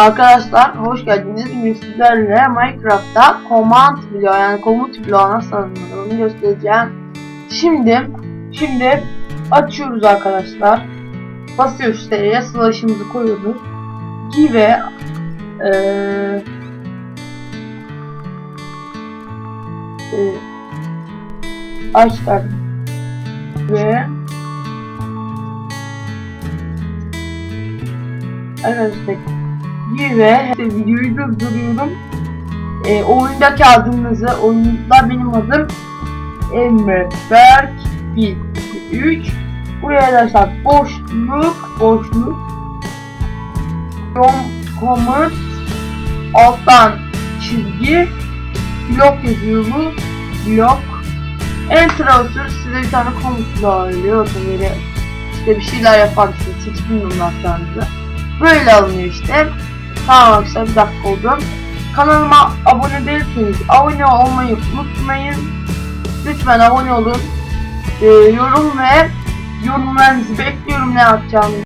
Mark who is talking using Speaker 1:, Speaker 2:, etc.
Speaker 1: Arkadaşlar hoş geldiniz. Bugün sizlerle Minecraft'ta command bloğu yani komut bloğu nasıl alınır onu göstereceğim. Şimdi şimdi açıyoruz arkadaşlar. Basıyoruz siteye slash'ımızı koyuyoruz. Give eee eee aç çıkardım. Ve arkadaşlar ve işte videoyu durduruyorum. E, oyundaki adınızı, oyunda benim adım Emre Berk 1, 2, 3 Buraya arkadaşlar boşluk, boşluk Rom, komut alttan çizgi blok yazıyor bu blok Enter atıyoruz size bir tane komut orada böyle işte bir şeyler yaparsınız hiç bilmiyorum yapacağınızı Böyle alınıyor işte. Tamam arkadaşlar bir dakika oldu. Kanalıma abone değilseniz abone olmayı unutmayın. Lütfen abone olun. Ee, yorum ve yorumlarınızı bekliyorum ne yapacağımı.